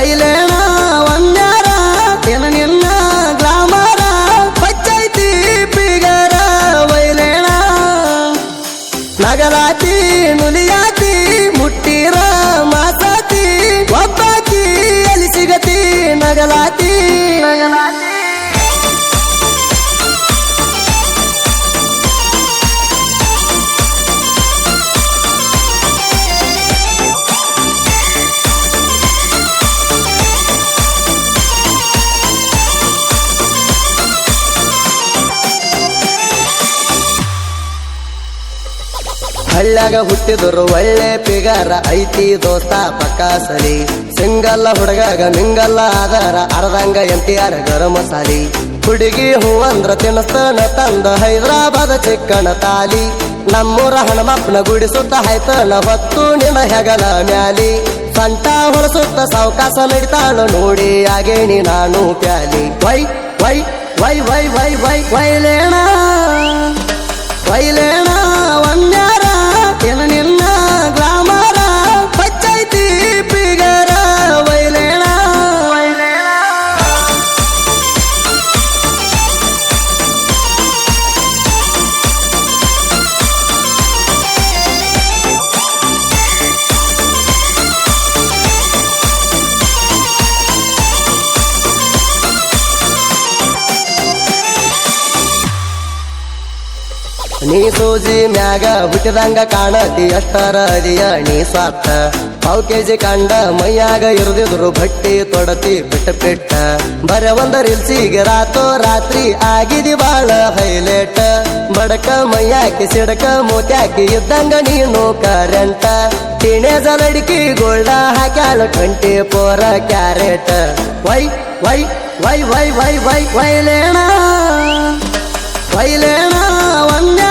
ವೈಲೇಣ ಒಂದ್ಯಾರ ಏನ ನಿನ್ನ ಗ್ಲಾಮರ ಪಚ್ಚೈತಿ ಪಿಗರ ಬೈಲೇಣ ನಗಲಾತಿ ನುಲಿಯಾತಿ ಮುಟ್ಟಿರ ಹಳ್ಳ್ಯಾಗ ಹುಟ್ಟಿದ್ರು ಒಳ್ಳೆ ಪಿಗಾರ ಐತಿ ದೋಸ್ತ ಪಕ್ಕಾಸಲಿ ಸಿಂಗಲ್ಲ ಹುಡುಗಾಗ ಮಿಂಗಲ್ಲ ಆಧಾರ ಅರ್ಧಂಗ ಎಂಟಿಯಾರ ಗರಂ ಮಸಾಲಿ ಹುಡುಗಿ ಹೂ ಅಂದ್ರ ತಿನ್ನಸ್ತನ ತಂದ ಹೈದರಾಬಾದ್ ಚಿಕ್ಕಣ ತಾಲಿ. ನಮ್ಮೂರ ಹಣಮಪ್ಪನ ಗುಡಿ ಸುತ್ತ ಹಾಯ್ತನ ಹೊತ್ತು ನಿನ್ನ ಹೆಗಲ ಮ್ಯಾಲಿ. ಸಂಟ ಹೊಳಸುತ್ತ ಸಾವಕಾಶ ನಡಿತಾಳು ನೋಡಿ ಆಗೇನಿ ನಾನು ಪ್ಯಾಲಿ. ವೈ ವೈ ವೈ ವೈ ವೈ ವೈ ವೈಲೇಣ ವೈಲೇಣ ನೀ ಸೂಜಿ ಮ್ಯಾಗ ಹುಟ್ಟಿದಂಗ ಕಾಣತಿ ಅಷ್ಟರ ಅದಿಯ ನೀ ಸ್ವಾರ್ಥ. ಪಾವು ಕೆಜಿ ಕಂಡ ಮೈಯಾಗ ಇರದಿದ್ರು ಬಟ್ಟಿ ತೊಡತಿ ಬಿಟ್ಟ ಬಿಟ್ಟ ಬರ ಒಂದ ರಿಲ್ಸಿಗೆ ರಾತೋ ರಾತ್ರಿ ಆಗಿದಿ ಬಾಳ ಹೈಲೈಟ್. ಬಡಕ ಮೈಯಾಕಿ ಸಿಡಕ ಮೂತ್ಯಾಕಿ ಇದ್ದಂಗ ನೀನು ಕರೆಂಟ ಟೀನೇಜ ಜಲಡಿಕಿ ಗೋಲ್ಡ ಹಾಕ್ಯಾಲ ಕಂಟಿ ಪೋರ ಕ್ಯಾರೆಟ್. ವೈ ವೈ ವೈ ವೈ ವೈ ವೈ ವೈಲೇಣ ವೈಲೇಣ ಒಂದ್ಯಾರ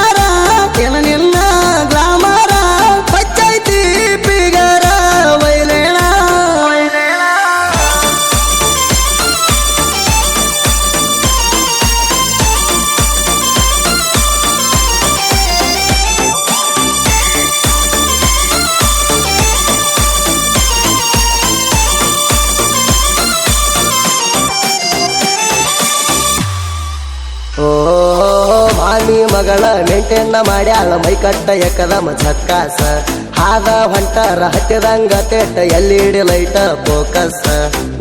ಮಗಳ ಮೇಂಟೇನ್ನ ಮಾಡ್ಯಾಳ ಮೈ ಕಟ್ಟ ಎಕದಮ ಝಕ್ಕಾಸ ಹಾದ ಹೊಂಟರ ಹತ್ತಿದಂಗ ತೇಟ ಎಲ್ಲಿಡಿ ಲೈಟ ಫೋಕಸ್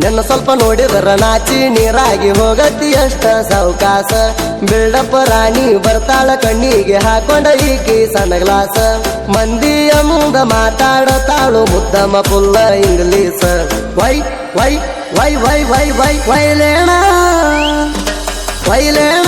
ನಿನ್ನ ಸ್ವಲ್ಪ ನೋಡಿದ್ರ ನಾಚಿ ನೀರಾಗಿ ಹೋಗತಿ ಅಷ್ಟ ಸಾವಕಾಸ. ಬಿಲ್ಡಪ್ಪ ರಾಣಿ ಬರ್ತಾಳ ಕಣ್ಣಿಗೆ ಹಾಕೊಂಡ ಈಕಿ ಸಣ್ಣ ಗ್ಲಾಸ. ಮಂದಿ ಮುಂದ ಮಾತಾಡತಾಳು ಮುದ್ದಮ ಪುಲ್ಲ ಇಂಗ್ಲೀಷ್ ವೈ ವೈ ವೈ ವೈ ವೈ ವೈ ವೈಲೇಣ ವೈಲೇಣ ಒಂದ್ಯಾರ